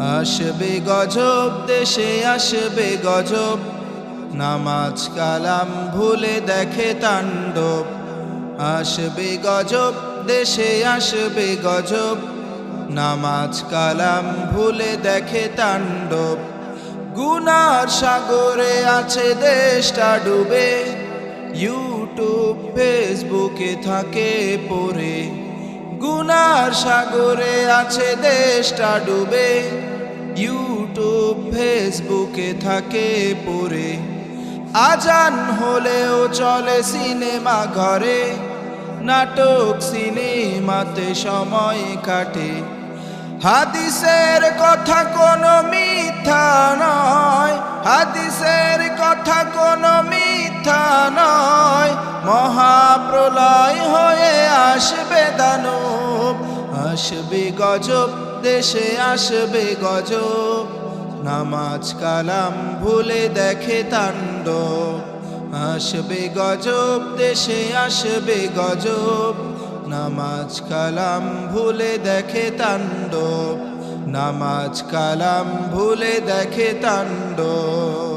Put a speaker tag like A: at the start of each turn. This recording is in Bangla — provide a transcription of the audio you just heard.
A: আসবে গজব, দেশে আসবে গজব। নামাজ কালাম ভুলে দেখে তাণ্ডব। আসবে গজব, দেশে আসবে গজব। নামাজ কালাম ভুলে দেখে তাণ্ডব। গুনার সাগরে আছে দেশটা ডুবে। ইউটিউব, ফেসবুকে থাকে পড়ে। গুনার সাগরে আছে দেশটা ডুবে। ইউটিউব, ফেসবুকে থাকে পড়ে। আজান হলেও চলে সিনেমা ঘরে। নাটক, সিনেমাতে সময় কাটে। হাদিসের কথা কোনো মিথ্যা নয়। হাদিসের কথা কোনো মিথ্যা নয়। মহাপ্রলয় আসবে গজব, দেশে আসবে গজব। নামাজ কালাম ভুলে দেখে তাণ্ডব। আসবে গজব, দেশে আসবে গজব। নামাজ কালাম ভুলে দেখে তাণ্ডব। নামাজ কালাম ভুলে দেখে তাণ্ডব।